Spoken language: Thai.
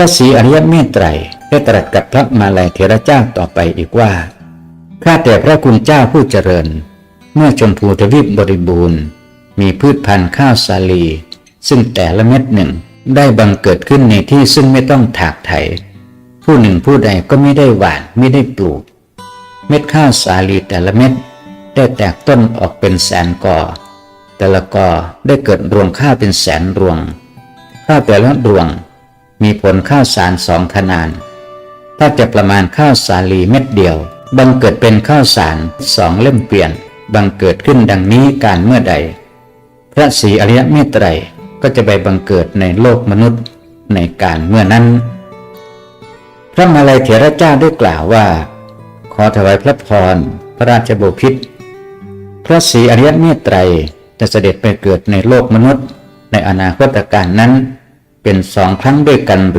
ระศรีอริยเมตไตรได้ตรัสกับพระมาลัยเถระเจ้าต่อไปอีกว่า ข้าแต่พระคุณเจ้าผู้เจริญ เมื่อชมพูทวีปบริบูรณ์ มีพืชพันธุ์ข้าวสาลี ซึ่งแต่ละเม็ดหนึ่งได้บังเกิดขึ้นในที่ซึ่งไม่ต้องถากไถ ผู้หนึ่งผู้ใดก็ไม่ได้หวานไม่ได้ปลูก เม็ดข้าวสาลีแต่ละเม็ดได้แตกต้นออกเป็นแสนกอแต่ละกอได้เกิดรวงข้าวเป็นแสนรวง ข้าวแต่ละรวง มีผลข้าวสารสองขนานถ้าจะประมาณข้าวสาลีเม็ดเดียว บังเกิดเป็นข้าวสารสองเล่มเปลี่ยน บังเกิดขึ้นดังนี้การเมื่อใด พระศรีอริยเมตไตรก็จะไปบังเกิดในโลกมนุษย์ในการเมื่อนั้น พระมาลัยเถระเจ้าได้กล่าวว่า ขอถวายพระพรพระราชบพิตรพระศรีอริยเมตไตรจะเสด็จไปเกิดในโลกมนุษย์ในอนาคตการนั้น เป็นสองครั้งด้วยกันหรือ